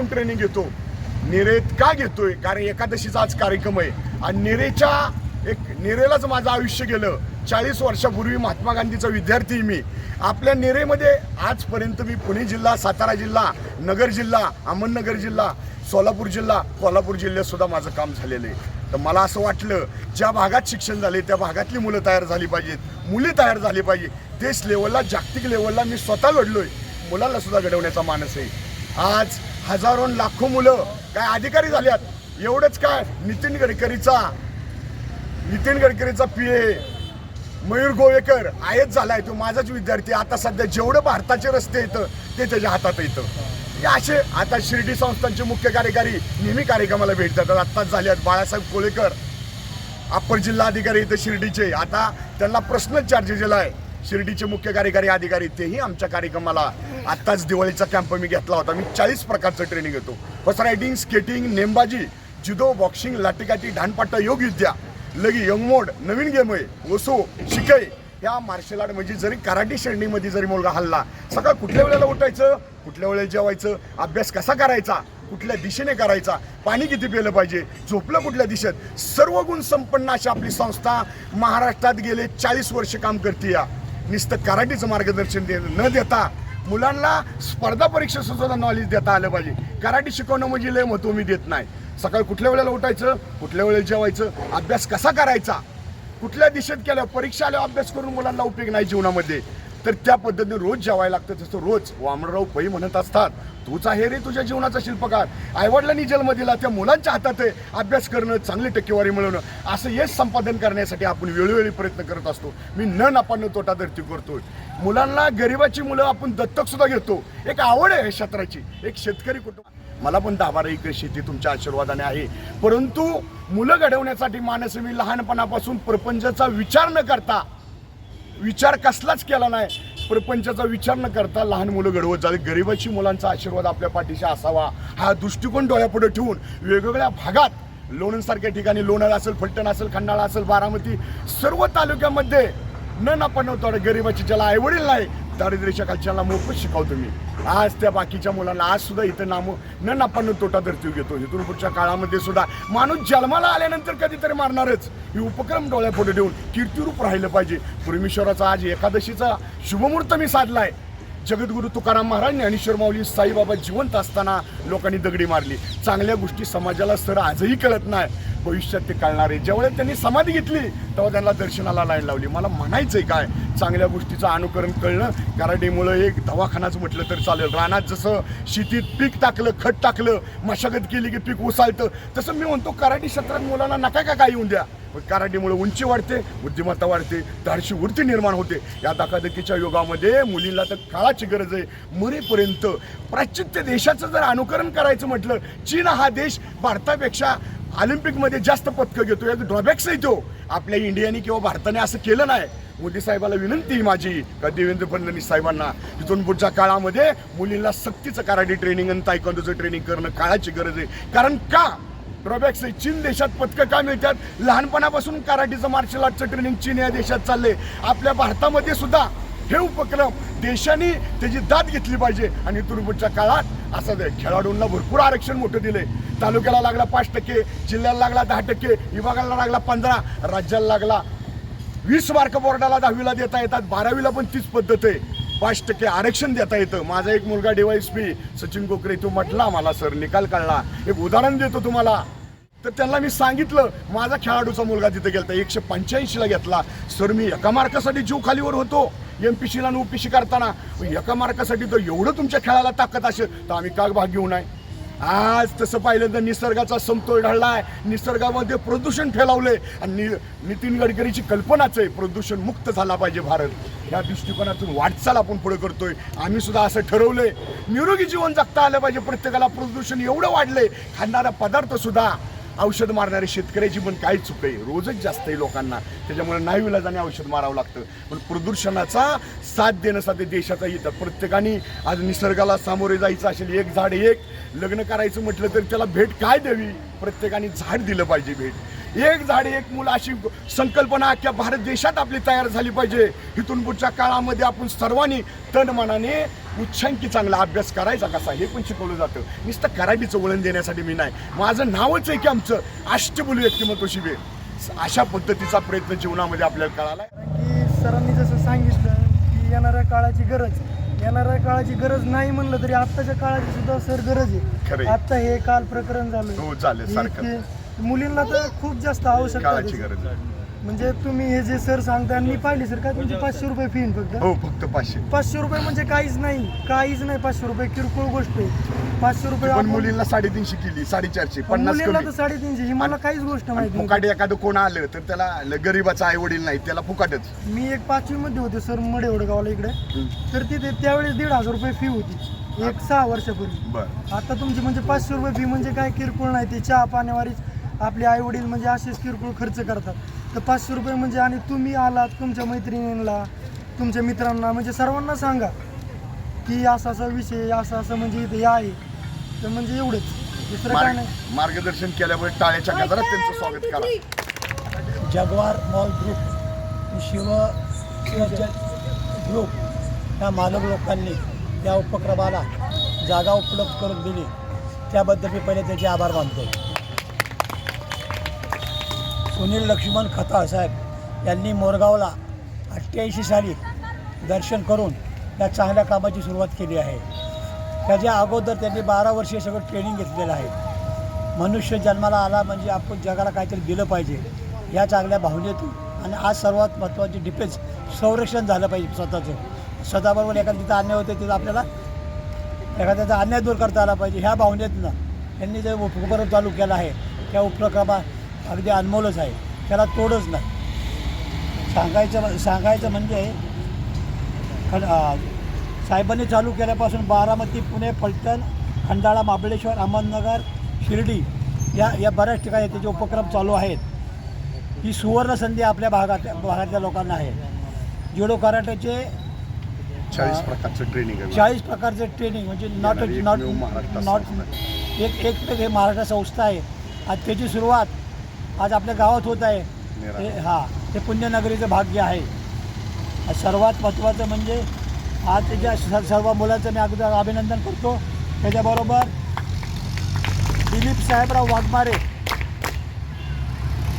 आपण ट्रेनिंग घेतो. निरेत का घेतोय? कारण एकादशीचा आज कार्यक्रम आहे. आणि निरेच्या एक निरेलाच माझं आयुष्य गेलं. चाळीस वर्षापूर्वी महात्मा गांधीचा विद्यार्थी मी. आपल्या निरेमध्ये आजपर्यंत मी पुणे जिल्हा सातारा जिल्हा नगर जिल्हा अहमदनगर जिल्हा सोलापूर जिल्हा कोल्हापूर जिल्ह्यातसुद्धा माझं काम झालेलं आहे. तर मला असं वाटलं ज्या भागात शिक्षण झाले त्या भागातली मुलं तयार झाली पाहिजेत. मुली तयार झाली पाहिजे तेच लेवलला जागतिक लेवलला मी स्वतः लढलो आहे सुद्धा घडवण्याचा मानस आहे. आज हजारो लाखो मुलं काय अधिकारी झाल्यात एवढंच काय? नितीन गडकरीचा नितीन गडकरीचा पी ए मयूर गोवेकर आयच झालाय तो माझाच विद्यार्थी. आता सध्या जेवढं भारताचे रस्ते येतं ते त्याच्या हातात येतं हे असे आता शिर्डी संस्थांचे मुख्य कार्यकारी नेहमी कार्यक्रमाला भेट देतात. आत्ताच झाले आहेत बाळासाहेब कोळेकर अप्पर जिल्हाधिकारी इथं शिर्डीचे. आता त्यांना प्रश्नच चार्ज दिला आहे. शिर्डीचे मुख्य कार्यकारी अधिकारी तेही आमच्या कार्यक्रमाला आत्ताच दिवाळीचा कॅम्प मी घेतला होता. मी चाळीस प्रकारचं ट्रेनिंग घेतो. हॉर्स रायडिंग स्केटिंग नेमबाजी जुदो बॉक्सिंग लाटीकाठी ढानपाटा योग विद्या लगी यंगमोड नवीन गेम आहे ओसो शिकाई. या मार्शल आर्ट म्हणजे जरी कराटे श्रेणीमध्ये जरी मुलगा हल्ला सकाळ कुठल्या वेळेला उठायचं? कुठल्या वेळेला जेवायचं? अभ्यास कसा करायचा? कुठल्या दिशेने करायचा? पाणी किती पिलं पाहिजे? झोपलं कुठल्या दिशेत? सर्व गुण संपन्न अशी आपली संस्था महाराष्ट्रात गेले चाळीस वर्ष काम करते या. नुसतं कराटेचं मार्गदर्शन दे न देता मुलांना स्पर्धा परीक्षेचं सुद्धा नॉलेज देता आलं पाहिजे. कराटे शिकवणं म्हणजे लय महत्त्व मी देत नाही. सकाळी कुठल्या वेळेला उठायचं? कुठल्या वेळेला जेवायचं? अभ्यास कसा करायचा? कुठल्या दिशेत केलं परीक्षा आल्यावर अभ्यास करून मुलांना उपयोग नाही जीवनामध्ये. तर त्या पद्धतीने रोज जेवायला लागतं तसं रोज वामनराव पै म्हणत असतात तूच आहे रे तुझ्या जीवनाचा शिल्पकार. आईवडिलांनी जन्म दिला त्या मुलांच्या हातात आहे. अभ्यास करणं चांगली टक्केवारी मिळवणं असं यश संपादन करण्यासाठी आपण वेळोवेळी प्रयत्न करत असतो. मी न नापानं तोटा धरती करतोय. मुलांना गरिबाची मुलं आपण दत्तक सुद्धा घेतो. एक आवड आहे क्षेत्राची. एक शेतकरी कुटुंब. मला पण दहा इकडे शेती तुमच्या आशीर्वादाने आहे. परंतु मुलं घडवण्यासाठी माणसं मी लहानपणापासून प्रपंचाचा विचार न करता विचार कसलाच केला नाही. प्रपंचाचा विचार न करता लहान मुलं घडवत झाले गरिबाची मुलांचा आशीर्वाद आपल्या पाठीशी असावा. हा दृष्टिकोन डोळ्यापुढे ठेवून वेगवेगळ्या भागात लोणंदसारख्या ठिकाणी लोणार असेल फलटण असेल खंडाळा असेल बारामती सर्व तालुक्यामध्ये न नापणवतो गरिबाची ज्याला आईवडील नाही दारिद्र्याच्या खालच्याला मोफत शिकवतो मी. आज त्या बाकीच्या मुलांना आज सुद्धा इथं नामो न नापानं तोटा धरती घेतो. इथून पुढच्या काळामध्ये सुद्धा माणूस जन्माला आल्यानंतर कधीतरी मारणारच. हे उपक्रम डोळ्यापुढे देऊन कीर्तिरूप राहिलं पाहिजे. परमेश्वराचा आज एकादशीचा शुभमुहूर्त मी साधला आहे जगद्गुरु तुकाराम महाराज ज्ञानेश्वर माऊली साईबाबा जिवंत असताना लोकांनी दगडी मारली. चांगल्या गोष्टी समाजाला सर आजही कळत नाही. भविष्यात ते कळणार आहे ज्यावेळेस त्यांनी समाधी घेतली तेव्हा त्यांना दर्शनाला लाईन लावली. मला म्हणायचं आहे काय? चांगल्या गोष्टीचं अनुकरण कळणं कराटेमुळं एक दवाखानाच म्हटलं तर चालेल. रानात जसं शेतीत पीक टाकलं खत टाकलं मशागत केली की पीक उसाळतं तसं मी म्हणतो कराटे क्षेत्रात मुलांना नका का काय येऊन द्या? पण कराटेमुळे उंची वाढते बुद्धिमत्ता वाढते धाडशी वृत्ती निर्माण होते. या धकाधकीच्या युगामध्ये मुलींना तर काळाची गरज आहे. मरेपर्यंत प्राचित्य देशाचं जर अनुकरण करायचं म्हटलं चीन हा देश भारतापेक्षा ऑलिम्पिकमध्ये जास्त पदकं घेतो याचं ड्रॉबॅक्स येतो आपल्या इंडियाने किंवा भारताने असं केलं नाही. मोदी साहेबाला विनंती आहे माझी का देवेंद्र फडणवीस साहेबांना इथून पुढच्या काळामध्ये मुलींना सक्तीचं कराटे ट्रेनिंग आणि तायकोंदोचं ट्रेनिंग करणं काळाची गरज आहे. कारण का? ड्रॉबॅक्स आहे. चीन देशात पदकं का मिळतात? लहानपणापासून कराटेचं मार्शल आर्टचं ट्रेनिंग चीन या देशात चाललंय. आपल्या भारतामध्ये सुद्धा हे उपक्रम देशाने त्याची दाद घेतली पाहिजे आणि इथून पुढच्या काळात असं ते खेळाडूंना भरपूर आरक्षण मोठं दिले तालुक्याला लागला पाच टक्के जिल्ह्याला लागला दहा टक्के विभागाला लागला पंधरा राज्याला लागला वीस मार्क बोर्डाला दहावीला देता येतात बारावीला पण तीच पद्धत आहे. पाच टक्के आरक्षण देता येतं. माझा एक मुलगा डिवाईस पी सचिन कोकरे तो म्हटला मला सर निकाल काढला. एक उदाहरण देतो तुम्हाला. तर त्यांना मी सांगितलं माझा खेळाडूचा मुलगा तिथे गेलता एकशे पंच्याऐंशीला घेतला. सर मी एका मार्कासाठी जीव खालीवर होतो. एम पी सीला आणि सी करताना. एका मार्कासाठी तर एवढं तुमच्या खेळाला ताकद असेल तर आम्ही का भाग घेऊ नये? आज तसं पाहिलं तर निसर्गाचा समतोल ढळलाय निसर्गामध्ये प्रदूषण फैलावलंय. आणि नि- नितीन गडकरीची कल्पनाच आहे प्रदूषण मुक्त झाला पाहिजे भारत. या दृष्टिकोनातून वाटचाल आपण पुढे करतोय. आम्ही सुद्धा असं ठरवलंय. निरोगी जीवन जगता आलं पाहिजे. प्रत्येकाला प्रदूषण एवढं वाढलंय. खाणारा पदार्थ सुद्धा औषध मारणारे शेतकऱ्याची पण काही चूक आहे? रोजच जास्त आहे लोकांना. त्याच्यामुळे नाईविलाजाने औषध मारावं लागतं. पण प्रदूषणाचा साथ देण्यासाठी देशाचा येतात प्रत्येकाने आज निसर्गाला सामोरे जायचं असेल एक झाड एक लग्न करायचं म्हटलं तर त्याला भेट काय द्यावी? प्रत्येकाने झाड दिलं पाहिजे भेट. एक झाड एक मूल अशी संकल्पना अख्ख्या भारत देशात आपली तयार झाली पाहिजे. इथून पुढच्या काळामध्ये आपण सर्वांनी तन मनाने उच्चांकी चांगला अभ्यास करायचा कसा हे पण शिकवलं जातं. नुसतं कराडीचं वळण देण्यासाठी मी नाही. माझं नावच आहे की आमचं अष्टबोलू व्यक्तिमत्व शिबिर अशा पद्धतीचा प्रयत्न जीवनामध्ये आपल्याला कळाला की सरांनी जसं सांगितलं की येणाऱ्या काळाची गरज येणाऱ्या काळाची गरज नाही म्हणलं तरी आत्ताच्या काळाची सुद्धा सर गरज. आहे. आता हे काल प्रकरण झालं. हो, मुलींना तर खूप जास्त आवश्यकता काळाची. गरज आहे. म्हणजे तुम्ही हे जे सर सांगता आणि मी पाहिली सर काय तुमची पाचशे रुपये फी फक्त. हो फक्त पाचशे. पाचशे रुपये म्हणजे काहीच नाही काहीच नाही पाचशे रुपये किरकोळ गोष्ट आहे. पाचशे रुपये पण आपण- मुलींना साडेतीनशे केली साडेचारशे पन्नास मुलींना तर कमी साडेतीनशे ही मला काहीच गोष्ट माहिती नाही. फुकाट एखादं कोण आलं तर त्याला ल- गरीबाचा आई वडील नाही त्याला फुकाटच. मी एक पाचवी मध्ये होते सर मडे गावाला इकडे तर तिथे त्यावेळेस दीड हजार रुपये फी होती. एक सहा वर्षापूर्वी. बर. आता तुमची म्हणजे पाचशे रुपये फी म्हणजे काय किरकोळ नाही ते चहा पाण्यावारीच आपले आई वडील म्हणजे असेच किरकोळ खर्च करतात. तर पाचशे रुपये म्हणजे आणि तुम्ही आलात तुमच्या मैत्रिणींना तुमच्या मित्रांना म्हणजे सर्वांना सांगा की असा असा विषय असं असं म्हणजे इथे हे आहे. तर म्हणजे एवढंच. दुसरं काय मार्ग- नाही. मार्गदर्शन केल्यामुळे टाळ्याच्या गजरात त्यांचं स्वागत करा. जगवार मॉल ग्रुप शिव ग्रुप या मानव लोकांनी या उपक्रमाला जागा उपलब्ध करून दिली. त्याबद्दल मी पहिले त्याचे आभार मानतो सुनील लक्ष्मण खताळ साहेब यांनी मोरगावला अठ्ठ्याऐंशी साली दर्शन करून या चांगल्या कामाची सुरुवात केली आहे. त्याच्या अगोदर त्यांनी बारा वर्षे सगळं ट्रेनिंग घेतलेलं आहे. मनुष्य जन्माला आला म्हणजे आपण जगाला काहीतरी दिलं पाहिजे या चांगल्या भावनेतून. आणि आज सर्वात महत्त्वाचे डिफेन्स संरक्षण झालं पाहिजे स्वतःचं. स्वतःबरोबर एखादं तिथं अन्याय होते तिथं आपल्याला एखाद्याचा अन्याय दूर करता आला पाहिजे. ह्या भावनेतनं त्यांनी जे उपक्रम चालू केला आहे त्या उपक्रमा अगदी अनमोलच आहे. त्याला तोडच नाही. सांगायचं सांगायचं म्हणजे साहेबांनी चालू केल्यापासून बारामती पुणे फलटण खंडाळा महाबळेश्वर अहमदनगर शिर्डी या या बऱ्याच ठिकाणी त्याचे उपक्रम चालू आहेत. ही सुवर्ण संधी आपल्या भागात भागातल्या लोकांना आहे. जुडो कराट्याचे चाळीस प्रकारचं ट्रेनिंग चाळीस प्रकारचे ट्रेनिंग म्हणजे नॉट नॉट नॉट एक एक हे महाराष्ट्र संस्था आहे. आज त्याची सुरुवात आज आपल्या गावात होत आहे. ते हां ते पुण्यनगरीचं भाग्य आहे. सर्वात महत्त्वाचं म्हणजे आज त्याच्या स- सर्व मुलांचं मी अगोदर अभिनंदन करतो. त्याच्याबरोबर दिलीप साहेबराव वाघमारे.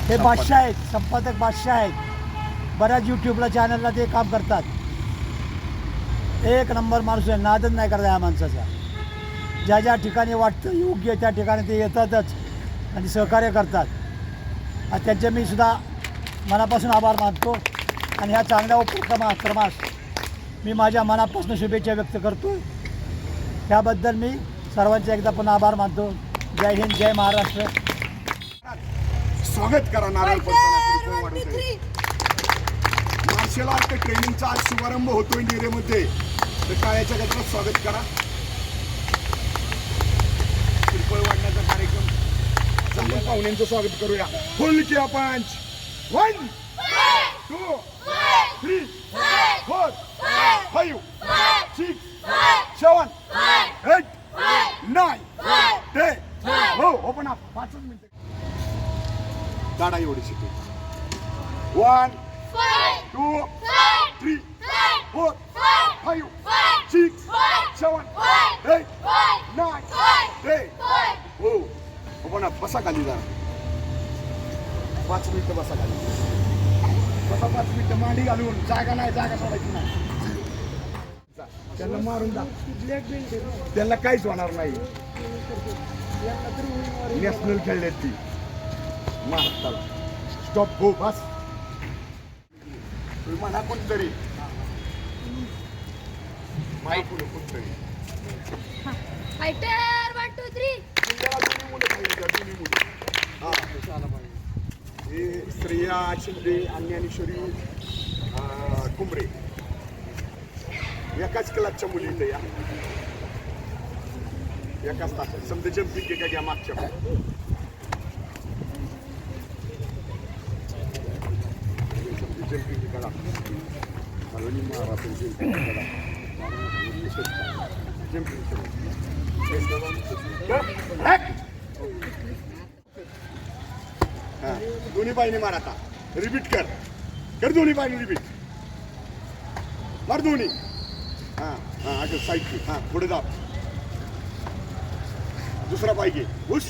हे बादशाह आहेत संपादक बादशाह आहेत. बऱ्याच यूट्यूबला चॅनलला ते काम करतात. एक नंबर माणूस आहे नादच नाही करता या माणसाचा. ज्या ज्या ठिकाणी वाटतं योग्य त्या ठिकाणी ते येतातच आणि सहकार्य करतात. त्यांचे मी सुद्धा मनापासून आभार मानतो. आणि ह्या चांगल्या उपक्रमा क्रमास मी माझ्या मनापासून शुभेच्छा व्यक्त करतो त्याबद्दल मी सर्वांचे एकदा पुन्हा आभार मानतो. जय हिंद जय महाराष्ट्र. स्वागत करा नारळ पडताना मार्शल आर्ट ट्रेनिंगचा आज शुभारंभ होतोय निरेमध्ये तर टाळ्याच्या गजरात स्वागत करा. किरकोळ वाढण्याचा कार्यक्रम चांगल्या पाहुण्यांचं स्वागत करूया. फुल KIA punch one two three four five six seven eight nine ten हो ओपन पण पाचच मिनिट. काढा एवढी शिकली. One two three four five six seven eight nine ten हो. ओपन अप बसा खाली जा पाच मिनिटं बसा खाली. बसा पाच मिनिटं मांडी घालून. जागा नाही जागा सोडायची नाही. त्यांना मारून जा त्यांना काहीच होणार नाही. तरी नॅशनल खेळल्यात ती. महाराष्ट्राला. स्टॉप हो बस. तुम्ही म्हणा कोणतरी. म्हणा कोणतरी. फायटर वन टू थ्री तुम्हाला हे श्रेया शिंदे आणि ज्ञानेश्वरी कुंबरे एकाच क्लासच्या मुली इथं या एकाच तासात समजा जम्पिंग एका घ्या मागच्या जम्पिंग करा हलवणी मारा पण जम्पिंग करा जम्पिंग दोन्ही पायने मार आता. रिपीट कर. कर दोन्ही पायने रिपीट मार दोन्ही. हा हा अगं साईड हां हा पुढे जा. दुसरा पाय घे. हुश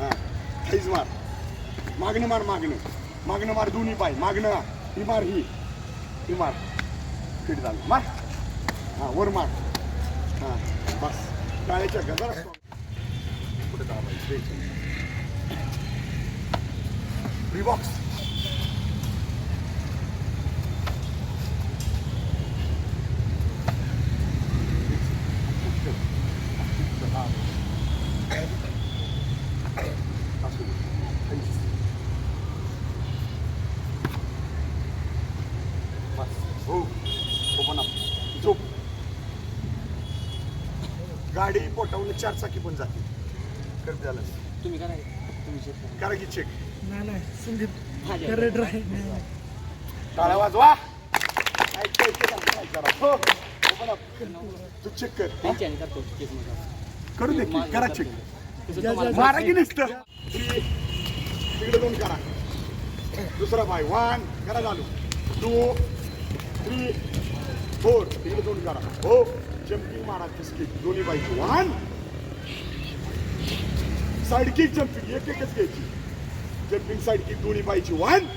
हा थाईज मार. मागणं मार मागणं. मागणं मार दोन्ही पाय. मागणं ही. मार ही. ही मार. फिट झालं. मार. हां वर मार. हा बस. टाळ्याच्या गजर पुढे दाबायचं रिबॉक्स हो ओपन अप झोप गाडी पोटावून चार चाकी पण जाते कर झालं. तुम्ही करा करा. की चेक टाळ्या वाजवा. ऐकतोय ते सांगतो काय करा. हो. ओपन अप तू चेक कर. करू दे की. करा. चेक मारा की नुसतं. तिकडे दोन करा. दुसरा पाय वन करा चालू. टू थ्री फोर तिकडे दोन करा. हो. जम्पिंग मारा किसकी? दोन्ही पाहिजे वन साइड किक जम्पिंग एक एकच घ्यायची. जम्पिंग साइड किक दोन्ही पाहिजे वन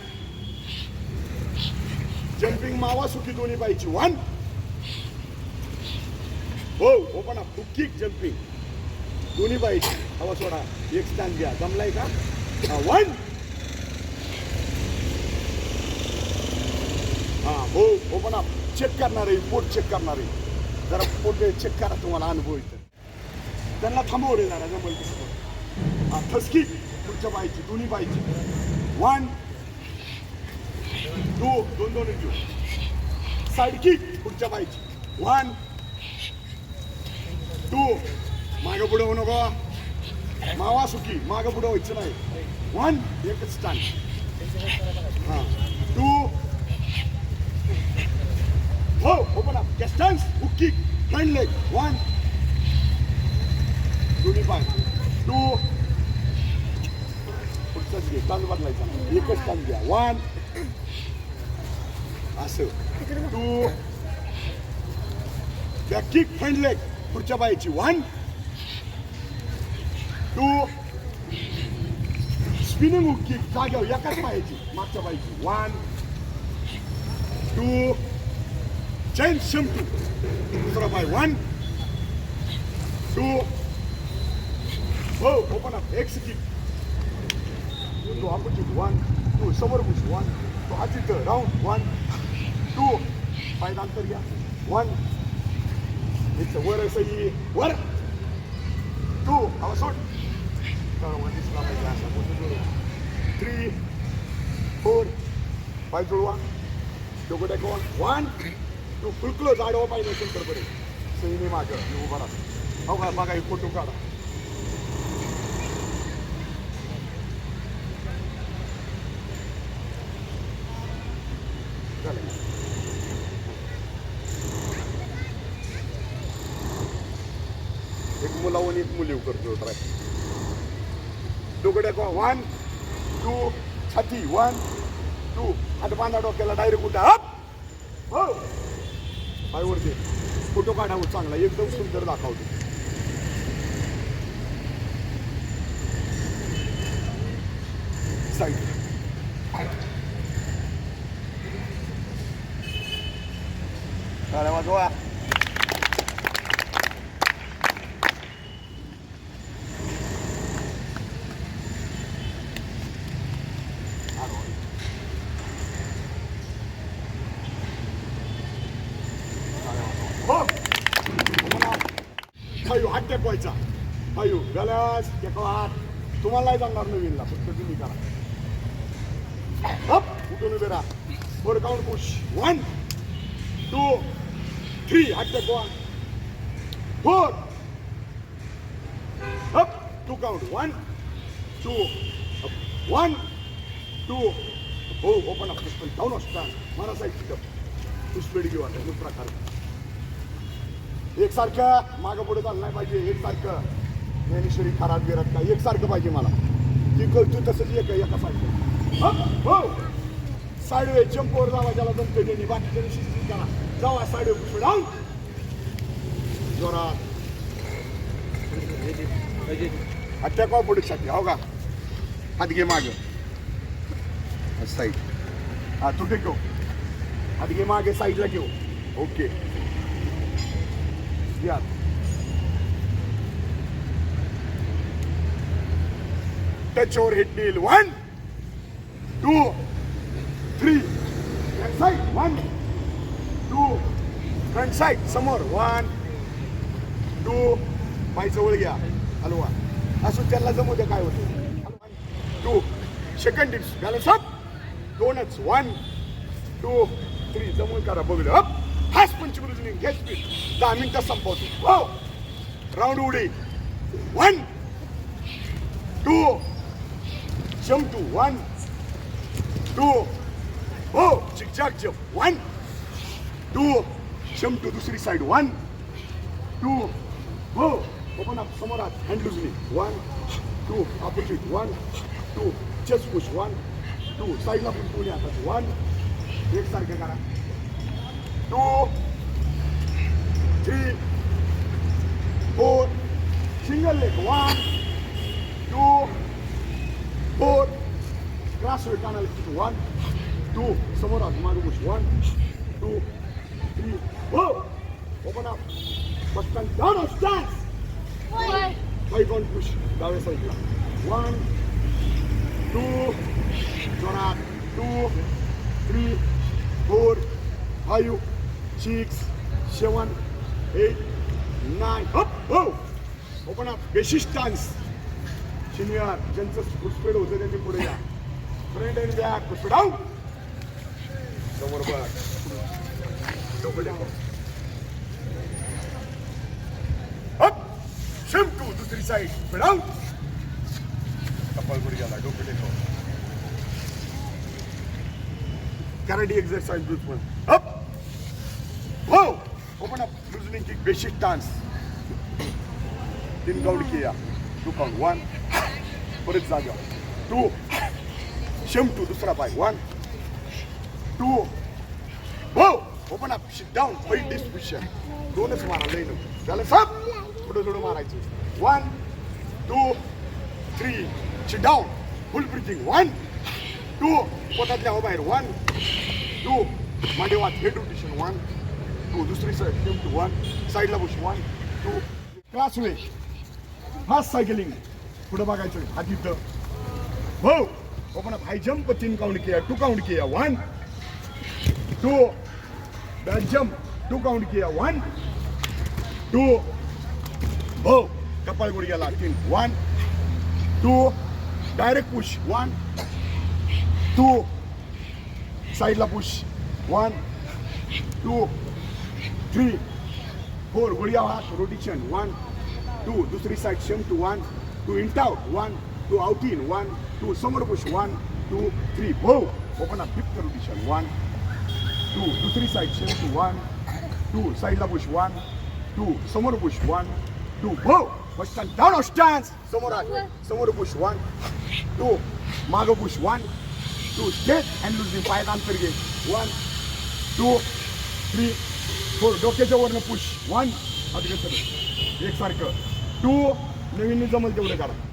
जम्पिंग मावा सुकी दोन्ही पाहिजे वन हो open up two kick jumping दोन्ही पाहिजे हवा सोडा. एक स्टँड घ्या. जमलाय का? वन हा हो, हो ओपन अप चेक करणार आहे पोट चेक करणार. आहे जरा पोट चेक करा तुम्हाला अनुभव त्यांना थांबवले जरा जमल तसं ठसकी. पुढच्या पाहिजे दोन्ही पाहिजे वन टू दोन दोन घेऊ साईड पुढच्या पाहिजे वन टू मागं पुढे होऊ नको. मावा सुकी मागं पुढे व्हायचं नाही. वन एकच स्टँड हा. टू हो ओपन अप डिस्टन्स हुकी फ्रंट लेग वन दोन्ही पाय. टू पुढचाच घे. स्टँड बदलायचा. एकच स्टँड घ्या. वन असं. Two back kick front leg पुढच्या पायाची. One two spinning hook kick जाग्यावर एकाच पायाची. मागच्या पायाची. वन टू चेंज शम्पू दुसरा पाय वन टू हो ओपन अप एक्स किक तो ऑपोजिट वन टू समोर घुस वन तो हा तिथं राऊंड वन टू पाय अंतर घ्या वन एक वर असं ये वर टू हवा सोड तळवा दिसला पाहिजे असा बोलतो थ्री फोर पाय जुळवा तो दाखवा जाडवा पाहिजे शंकर बरे सईने मागं मी उभा राहा हो का बघा एक फोटो काढा. चालेल एक मुलावून एक मुली करतो ट्राय डोकड्या वन टू छाती वन टू. आता बांधा डोक्याला डायरेक्ट उठा. हो. काय वरती फोटो काढावं चांगला. एकदम सुंदर दाखवतो. साईड वाजवा हो फायू हात टेकवायचा फायू गलस टेकवा हात तुम्हालाही नाही जाणार नवीनला फक्त तुम्ही करा. हप उठून उभे राहा. वर count push. One two three हात टेकवा फोर हप two count one two one two हो ओपन अप पुष्पन डाऊन असता मला साईड पुष्पेडी घेऊ आता प्रकार एकसारखं मागं पुढे चाललं नाही पाहिजे एकसारखं. ज्ञानेश्वरी खराब गिरत का? एकसारखं पाहिजे मला. ती कळतो तसंच एक एका सारखं हो? साडवे जंपवर जावा ज्याला जमतो त्यांनी. बाकीच्या शिस्तीत करा. जावा साडवे वे जोरात. हत्या अटॅक पुढे साठी हो का? हात घे माग. साईड. हा तू टेको हात घे मागे साईडला घेऊ ओके. या टच ओवर हिट नील one two three side one two front side समोर वन two. पाय जवळ घ्या हलवा असून त्याला जमू द्या काय होतं two second dips. Balance up दोनच वन टू थ्री जमून करा बघलं अप फास्ट पंच ब्रुजनिंग घे स्पीड दहा मिनिटात संपवतो. हो. राऊंड उडी. One two jump two one two हो. Zigzag jump one two jump two दुसरी साईड वन टू हो. ओपन अप समोर आत. Hand loosely one two opposite one two chest push one two साईडला पण पुणे आता. वन एक सारखं करा two three four single leg one two four cross way कानाला वन टू समोर आत मागे पुश वन टू थ्री हो ओपन अप पटकन down stance five on push डाव्या साईडला वन टू जोरात two three four five six seven eight nine up हो open up basis dance senior ज्यांचं स्पीड होतं त्यांनी पुढे या front and back speed out समोर बघ डोकं down. अप शिम टू दुसरी साईड स्पीड आउट कपाळ पुढे गेला डोकं टेको कराटे एक्सरसाइज ग्रुप पण अप हो open up loosening kick basic dance तीन काउंट किया टू काउंट वन परत जागा. टू शेम टू दुसरा पाय. वन टू हो ओपन अप शिट डाऊन पहिली डिस्ट्रिब्युशन दोनच मारा लई नको. झालं. सब थोडं थोडं मारायचं. One two three sit down full breathing one two पोटातल्या हो बाहेर वन टू मांडेवात हेड रोटेशन वन टू दुसरी साईड टू वन साईडला push one two class way fast cycling पुढं बघायचं हा इथं हो ओपन हाय जंप तीन काउंट किया two count KIA one two back jump two count KIA one two हो कपाळ गुडघ्याला तीन one two direct push one two साईडला push one two three four Gudiya हात रोटेशन वन टू दुसरी side same two one two in out one two out in one two समोर push one two three हो open up fifth rotation one two दुसरी side same two one two साईडला push one two समोर push one two हो बसतान down stance समोर समोर push one two मागं push one two straight and loosening पायात अंतर घे वन टू थ्री फोर डोक्याच्या वरनं पुश वन एकसारखं. टू नवीन जमल तेवढं करा